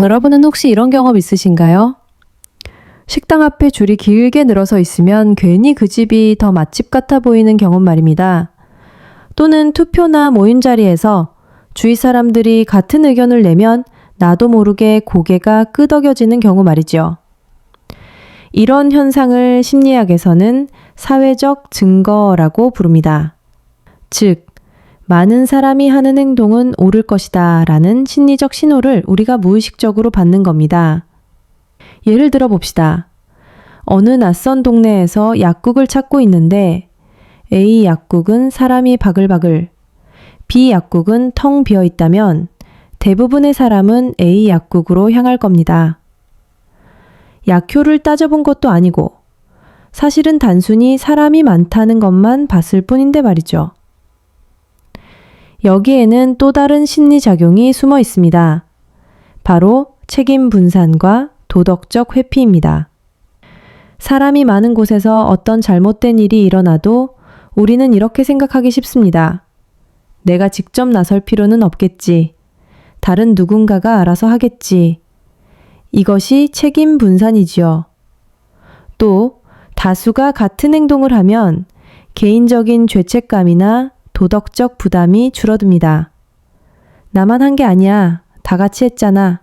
여러분은 혹시 이런 경험 있으신가요? 식당 앞에 줄이 길게 늘어서 있으면 괜히 그 집이 더 맛집 같아 보이는 경험 말입니다. 또는 투표나 모임 자리에서 주위 사람들이 같은 의견을 내면 나도 모르게 고개가 끄덕여지는 경우 말이죠. 이런 현상을 심리학에서는 사회적 증거라고 부릅니다. 즉, 많은 사람이 하는 행동은 옳을 것이다 라는 심리적 신호를 우리가 무의식적으로 받는 겁니다. 예를 들어 봅시다. 어느 낯선 동네에서 약국을 찾고 있는데 A 약국은 사람이 바글바글, B 약국은 텅 비어 있다면 대부분의 사람은 A 약국으로 향할 겁니다. 약효를 따져본 것도 아니고 사실은 단순히 사람이 많다는 것만 봤을 뿐인데 말이죠. 여기에는 또 다른 심리작용이 숨어 있습니다. 바로 책임 분산과 도덕적 회피입니다. 사람이 많은 곳에서 어떤 잘못된 일이 일어나도 우리는 이렇게 생각하기 쉽습니다. 내가 직접 나설 필요는 없겠지. 다른 누군가가 알아서 하겠지. 이것이 책임 분산이지요. 또 다수가 같은 행동을 하면 개인적인 죄책감이나 도덕적 부담이 줄어듭니다. 나만 한 게 아니야. 다 같이 했잖아.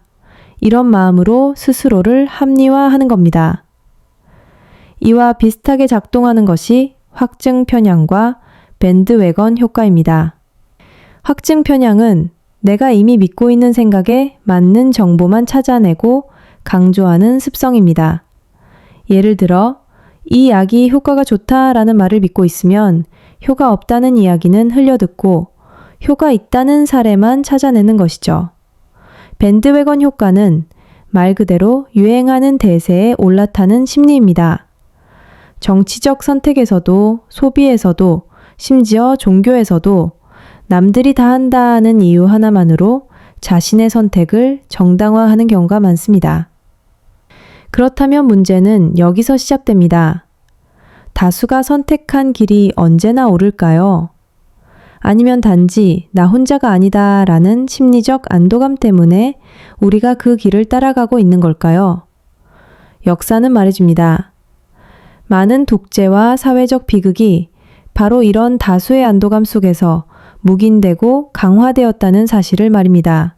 이런 마음으로 스스로를 합리화하는 겁니다. 이와 비슷하게 작동하는 것이 확증 편향과 밴드웨건 효과입니다. 확증 편향은 내가 이미 믿고 있는 생각에 맞는 정보만 찾아내고 강조하는 습성입니다. 예를 들어, 이 약이 효과가 좋다라는 말을 믿고 있으면 효과 없다는 이야기는 흘려듣고 효과 있다는 사례만 찾아내는 것이죠. 밴드웨건 효과는 말 그대로 유행하는 대세에 올라타는 심리입니다. 정치적 선택에서도 소비에서도 심지어 종교에서도 남들이 다 한다는 이유 하나만으로 자신의 선택을 정당화하는 경우가 많습니다. 그렇다면 문제는 여기서 시작됩니다. 다수가 선택한 길이 언제나 옳을까요? 아니면 단지 나 혼자가 아니다 라는 심리적 안도감 때문에 우리가 그 길을 따라가고 있는 걸까요? 역사는 말해줍니다. 많은 독재와 사회적 비극이 바로 이런 다수의 안도감 속에서 묵인되고 강화되었다는 사실을 말입니다.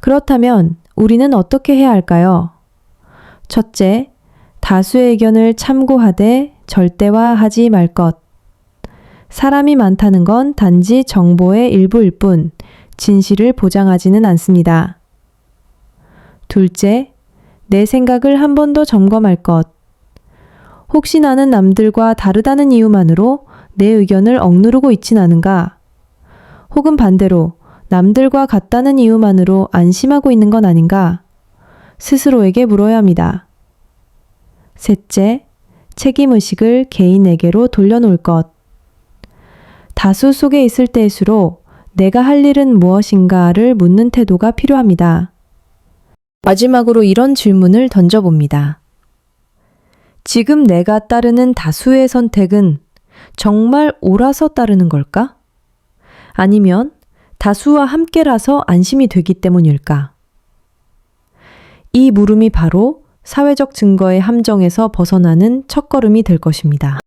그렇다면 우리는 어떻게 해야 할까요? 첫째, 다수의 의견을 참고하되 절대화하지 말 것. 사람이 많다는 건 단지 정보의 일부일 뿐 진실을 보장하지는 않습니다. 둘째, 내 생각을 한 번 더 점검할 것. 혹시 나는 남들과 다르다는 이유만으로 내 의견을 억누르고 있진 않은가? 혹은 반대로 남들과 같다는 이유만으로 안심하고 있는 건 아닌가? 스스로에게 물어야 합니다. 셋째, 책임의식을 개인에게로 돌려놓을 것. 다수 속에 있을 때일수록 내가 할 일은 무엇인가를 묻는 태도가 필요합니다. 마지막으로 이런 질문을 던져봅니다. 지금 내가 따르는 다수의 선택은 정말 옳아서 따르는 걸까? 아니면 다수와 함께라서 안심이 되기 때문일까? 이 물음이 바로 사회적 증거의 함정에서 벗어나는 첫걸음이 될 것입니다.